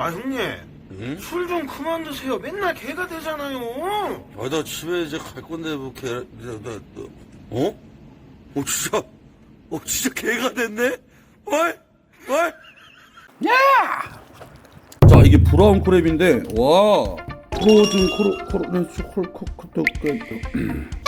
아 형님 응? 술 좀 그만 드세요 맨날 개가 되잖아요 아, 나 집에 이제 갈 건데, 뭐, 개, 나, 나, 나, 어? 어, 진짜, 어, 진짜 개가 됐네? 어이? 어이? 자, 이게 브라운 크랩인데, 와. 프로즌 코로, 코로렌스 콜코코토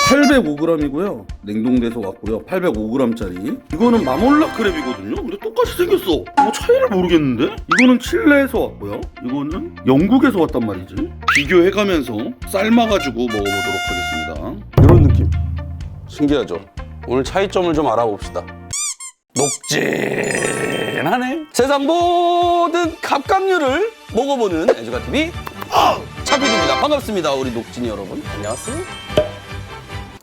805g이고요. 냉동돼서 왔고요. 805g짜리. 이거는 마몰라 크랩이거든요. 근데 똑같이 생겼어. 뭐 차이를 모르겠는데? 이거는 칠레에서 왔고요. 이거는 영국에서 왔단 말이지. 비교해가면서 삶아가지고 먹어보도록 하겠습니다. 이런 느낌. 신기하죠? 오늘 차이점을 좀 알아봅시다. 녹진하네. 세상 모든 갑각류를 먹어보는 에즈가TV 차필입니다. 반갑습니다. 우리 녹진이 여러분. 안녕하세요.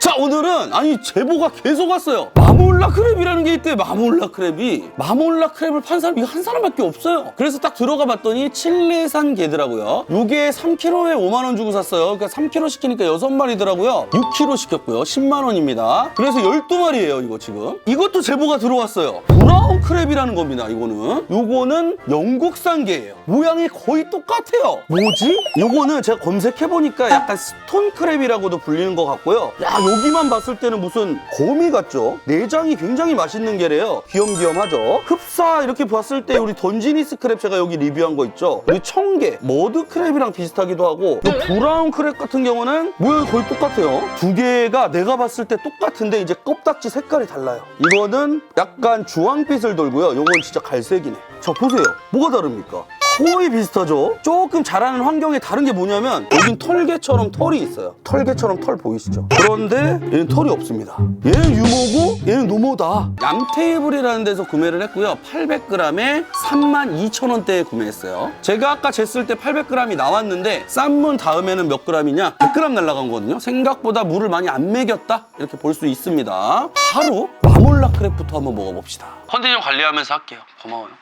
자 오늘은 아니 제보가 계속 왔어요. 마몰라 크랩이라는 게 있대 마몰라 크랩이. 마몰라 크랩을 판 사람이 한 사람밖에 없어요. 그래서 딱 들어가 봤더니 칠레산 게더라고요. 요게 3kg에 5만 원 주고 샀어요. 그러니까 3kg 시키니까 6마리더라고요. 6kg 시켰고요. 10만 원입니다. 그래서 12마리예요 이거 지금. 이것도 제보가 들어왔어요. 브라운 크랩이라는 겁니다 이거는. 요거는 영국산 게예요. 모양이 거의 똑같아요. 뭐지? 요거는 제가 검색해보니까 약간 스톤 크랩이라고도 불리는 것 같고요. 야 여기만 봤을 때는 무슨 거미 같죠? 내장이 굉장히 맛있는 게래요. 귀염귀염하죠? 흡사 이렇게 봤을 때 우리 던지니 스 크랩 제가 여기 리뷰한 거 있죠? 우리 청개 머드 크랩이랑 비슷하기도 하고 이 브라운 크랩 같은 경우는 모양이 거의 똑같아요. 두 개가 내가 봤을 때 똑같은데 이제 껍딱지 색깔이 달라요. 이거는 약간 주황빛을 돌고요. 요건 진짜 갈색이네. 자 보세요. 뭐가 다릅니까? 거의 비슷하죠? 조금 자라는 환경이 다른 게 뭐냐면 여긴 털개처럼 털이 있어요. 털개처럼 털 보이시죠? 그런데 얘는 털이 없습니다. 얘는 유모고 얘는 노모다. 얌테이블이라는 데서 구매를 했고요. 800g에 32,000원대에 구매했어요. 제가 아까 쟀을 때 800g이 나왔는데 쌈문 다음에는 몇 g이냐? 100g 날라간 거거든요. 생각보다 물을 많이 안 먹였다? 이렇게 볼 수 있습니다. 바로 마몰라 크랩부터 한번 먹어봅시다. 컨디션 관리하면서 할게요. 고마워요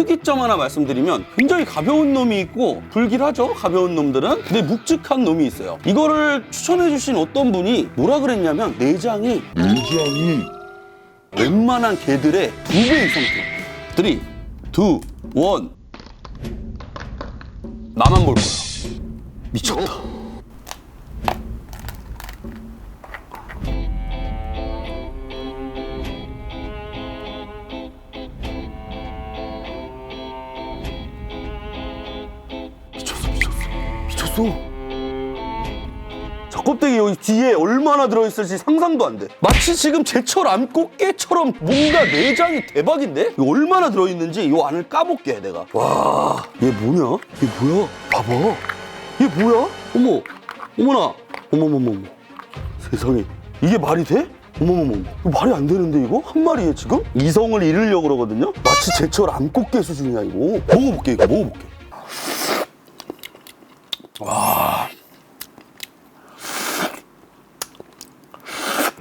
특이점 하나 말씀드리면 굉장히 가벼운 놈이 있고 불길하죠 가벼운 놈들은. 근데 묵직한 놈이 있어요. 이거를 추천해 주신 어떤 분이 뭐라 그랬냐면 내장이 내장이 웬만한 개들의 두 배 이상 돼 3, 2, 1 나만 볼 거야. 미쳤다 뒤에 얼마나 들어있을지 상상도 안 돼. 마치 지금 제철 암꽃게처럼 뭔가 내장이 대박인데? 이거 얼마나 들어있는지 이 안을 까볼게 내가. 와, 얘 뭐냐? 얘 뭐야? 봐봐. 얘 뭐야? 어머, 어머나, 어머머머머. 세상에, 이게 말이 돼? 어머머머, 이거 말이 안 되는데 이거? 한 마리에 지금? 이성을 잃으려고 그러거든요? 마치 제철 암꽃게 수준이야 이거. 먹어볼게 이거, 먹어볼게.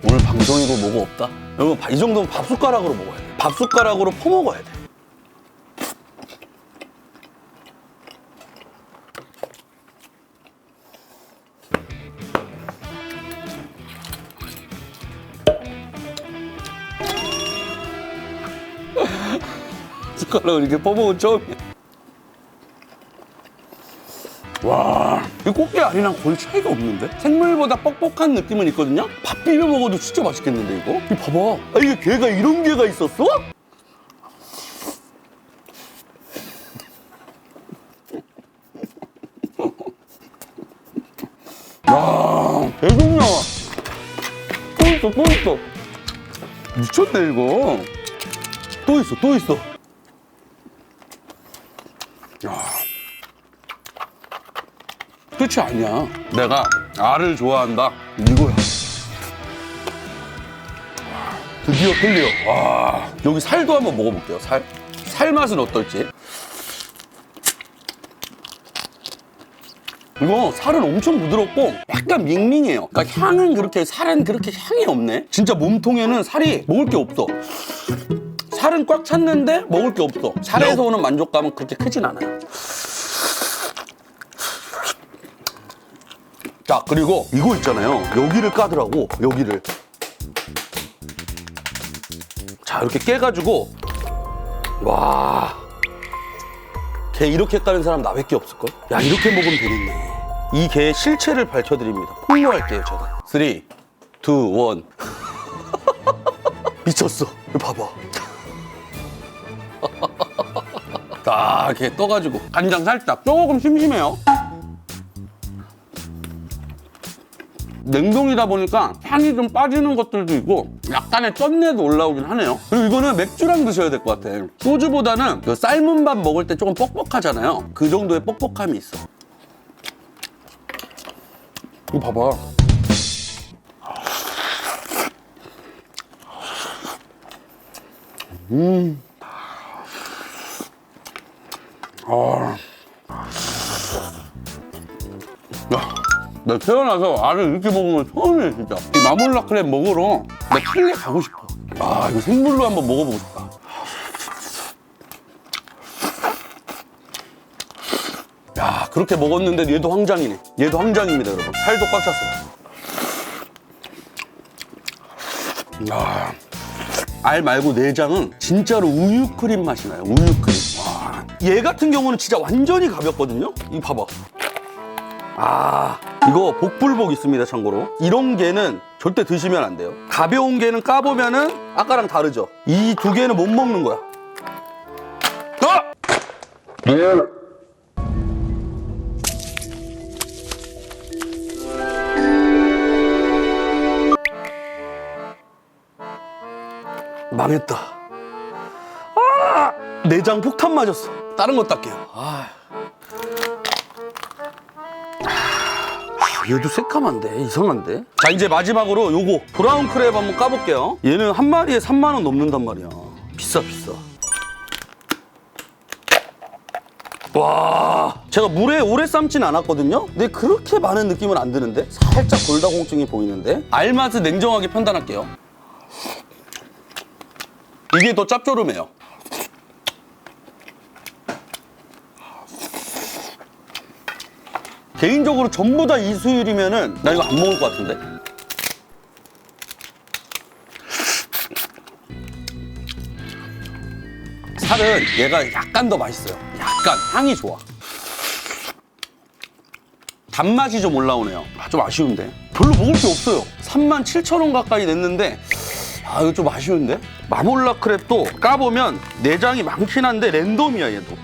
오늘 방송이고 뭐고 없다. 여러분 이 정도면 밥 숟가락으로 먹어야 돼. 밥 숟가락으로 퍼먹어야 돼. 숟가락을 이렇게 퍼먹은 처음이야. 알이랑 거의 차이가 없는데? 생물보다 뻑뻑한 느낌은 있거든요? 밥 비벼 먹어도 진짜 맛있겠는데, 이거? 이 봐봐. 아, 이게 게가 이런 게가 있었어? 야, 계속 나와. 또 있어, 또 있어. 미쳤네, 이거. 또 있어, 또 있어. 끝이 아니야. 내가 알을 좋아한다. 이거야. 드디어 클리어. 와. 여기 살도 한번 먹어볼게요. 살. 살 맛은 어떨지. 이거 살은 엄청 부드럽고 약간 밍밍해요. 그러니까 향은 그렇게 살은 그렇게 향이 없네. 진짜 몸통에는 살이 먹을 게 없어. 살은 꽉 찼는데 먹을 게 없어. 살에서 오는 만족감은 그렇게 크진 않아요. 자 그리고 이거 있잖아요. 여기를 까더라고 여기를. 자 이렇게 깨가지고 와. 개 이렇게 까는 사람 나밖에 없을걸? 야 이렇게 먹으면 되겠네. 이 개의 실체를 밝혀드립니다. 폭로할게요 제가. 3, 2, 1 미쳤어. 이거 봐봐. 아, 이렇게 떠가지고 간장 살짝 조금 심심해요 냉동이다 보니까 향이 좀 빠지는 것들도 있고 약간의 쩐내도 올라오긴 하네요. 그리고 이거는 맥주랑 드셔야 될 것 같아 소주보다는 그 삶은 밥 먹을 때 조금 뻑뻑하잖아요. 그 정도의 뻑뻑함이 있어. 이거 봐봐. 야, 나 태어나서 알을 이렇게 먹으면 처음이야 진짜. 이 마몰라 크랩 먹으러 나 킬레 가고 싶어. 아 이거 생물로 한번 먹어보고 싶다. 야 그렇게 먹었는데 얘도 황장이네. 얘도 황장입니다 여러분. 살도 꽉 찼어요. 야, 알 말고 내장은 진짜로 우유 크림 맛이 나요 우유 크림. 와. 얘 같은 경우는 진짜 완전히 가볍거든요? 이 봐봐. 아 이거 복불복 있습니다 참고로. 이런 게는 절대 드시면 안 돼요. 가벼운 게는 까보면은 아까랑 다르죠. 이 두 개는 못 먹는 거야. 아! 망했다. 아! 내장 폭탄 맞았어. 다른 거 딸게요. 아. 얘도 새까만데? 이상한데? 자 이제 마지막으로 요거 브라운 크랩 한번 까볼게요. 얘는 한 마리에 3만 원 넘는단 말이야. 비싸 비싸. 와. 제가 물에 오래 삶진 않았거든요? 근데 그렇게 많은 느낌은 안 드는데? 살짝 골다공증이 보이는데? 알맛을 냉정하게 판단할게요. 이게 더 짭조름해요 개인적으로 전부 다 이수율이면은 나 이거 안 먹을 것 같은데. 살은 얘가 약간 더 맛있어요. 약간 향이 좋아. 단맛이 좀 올라오네요. 아, 좀 아쉬운데. 별로 먹을 게 없어요. 3만 7천 원 가까이 냈는데 아 이거 좀 아쉬운데? 마몰라 크랩도 까보면 내장이 많긴 한데 랜덤이야 얘도.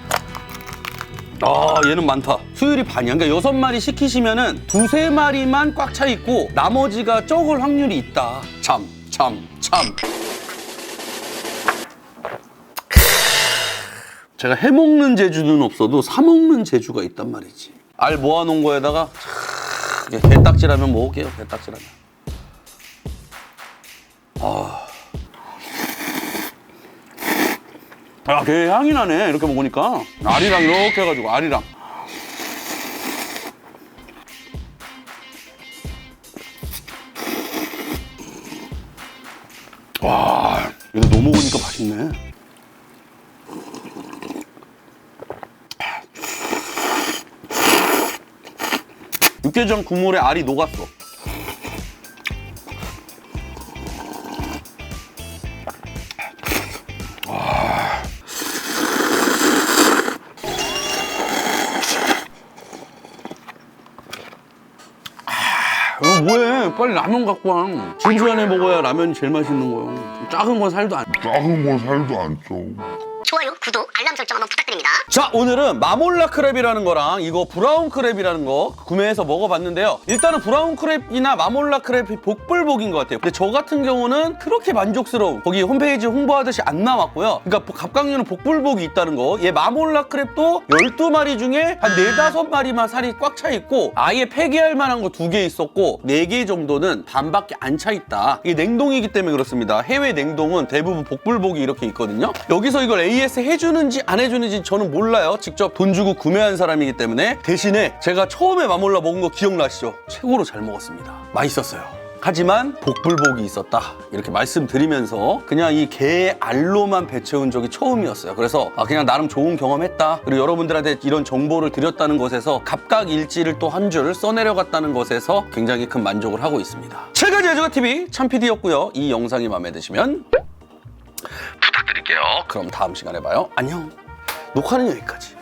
아 얘는 많다. 수율이 반이야. 그러니까 여섯 마리 시키시면은 두세 마리만 꽉 차 있고 나머지가 적을 확률이 있다. 참 참, 참. 제가 해먹는 재주는 없어도 사먹는 재주가 있단 말이지. 알 모아놓은 거에다가 촤, 이게 게딱지라면 먹을게요 게딱지라면. 아, 게 향이 나네. 이렇게 먹으니까. 알이랑 이렇게 해가지고, 알이랑. 와, 이거 넣어 먹으니까 맛있네. 육개장 국물에 알이 녹았어. 빨리 라면 갖고 와. 진주 안에 먹어야 라면이 제일 맛있는 거야. 작은 건 살도 안. 작은 건 살도 안 쪄. 좋아요, 구독, 알람 설정 한번 부탁드립니다. 자, 오늘은 마몰라 크랩이라는 거랑 이거 브라운 크랩이라는 거 구매해서 먹어봤는데요. 일단은 브라운 크랩이나 마몰라 크랩이 복불복인 것 같아요. 근데 저 같은 경우는 그렇게 만족스러운 거기 홈페이지 홍보하듯이 안 나왔고요. 그러니까 갑각류는 복불복이 있다는 거. 얘 마몰라 크랩도 12마리 중에 한 4, 5마리만 살이 꽉 차 있고 아예 폐기할 만한 거 두 개 있었고 4개 정도는 반밖에 안 차 있다. 이게 냉동이기 때문에 그렇습니다. 해외 냉동은 대부분 복불복이 이렇게 있거든요. 여기서 이걸 AS 해주는지 안 해주는지 저는 몰라요. 직접 돈 주고 구매한 사람이기 때문에 대신에 제가 처음에 마몰라 먹은 거 기억나시죠? 최고로 잘 먹었습니다. 맛있었어요. 하지만 복불복이 있었다 이렇게 말씀드리면서 그냥 이개 알로만 배채운 적이 처음이었어요 그래서 아, 그냥 나름 좋은 경험했다 그리고 여러분들한테 이런 정보를 드렸다는 것에서 갑각일지를 또 한 줄 써내려갔다는 것에서 굉장히 큰 만족을 하고 있습니다 최근 제주가 TV 참PD였고요 이 영상이 마음에 드시면 부탁드릴게요. 그럼 다음 시간에 봐요. 안녕. 녹화는 여기까지